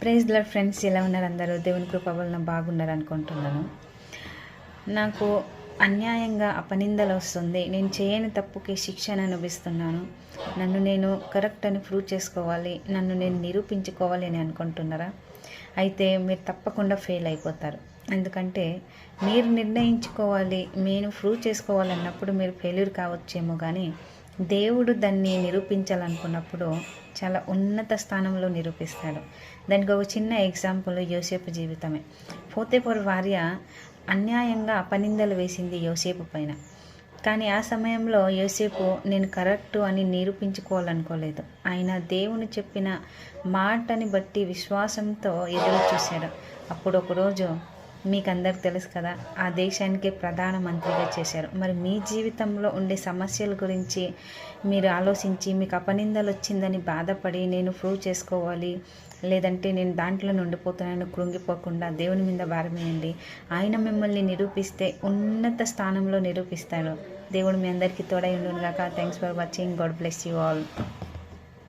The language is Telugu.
ప్రైజ్ బ్లడ్ ఫ్రెండ్స్ ఎలా ఉన్నారు అందరూ? దేవుని కృప వలన బాగున్నారు అనుకుంటున్నాను. నాకు అన్యాయంగా అపనిందలు వస్తుంది. నేను చేయని తప్పుకి శిక్షణ అనుభవిస్తున్నాను. నన్ను నేను కరెక్ట్ అని ప్రూవ్ చేసుకోవాలి. నన్ను నేను నిరూపించుకోవాలి అని అనుకుంటున్నారా? అయితే మీరు తప్పకుండా ఫెయిల్ అయిపోతారు. ఎందుకంటే మీరు నిర్ణయించుకోవాలి నేను ప్రూవ్ చేసుకోవాలన్నప్పుడు మీరు ఫెయిల్యూర్ కావచ్చేమో కానీ దేవుడు దాన్ని నిరూపించాలనుకున్నప్పుడు చాలా ఉన్నత స్థానంలో నిరూపిస్తాడు. దానికి ఒక చిన్న ఎగ్జాంపుల్ యోసేపు జీవితమే. పోతేపూర్ భార్య అన్యాయంగా అపనిందలు వేసింది యోసేపు పైన. కానీ ఆ సమయంలో యోసేపు నేను కరెక్ట్ అని నిరూపించుకోవాలనుకోలేదు. ఆయన దేవుని చెప్పిన మాటని బట్టి విశ్వాసంతో ఎదురు చూశాడు అప్పుడు ఒకరోజు మీకు అందరికి తెలుసు కదా ఆ దేశానికి ప్రధానమంత్రిగా చేశారు. మరి మీ జీవితంలో ఉండే సమస్యల గురించి మీరు ఆలోచించి మీకు అపనిందలు వచ్చిందని బాధపడి నేను ప్రూవ్ చేసుకోవాలి లేదంటే నేను దాంట్లో నుండిపోతున్నాను కృంగిపోకుండా దేవుని మీద భారమేయండి. ఆయన మిమ్మల్ని నిరూపిస్తే ఉన్నత స్థానంలో నిరూపిస్తాను దేవుడు మీ అందరికీ తోడై ఉండును గాక thanks for watching God bless you all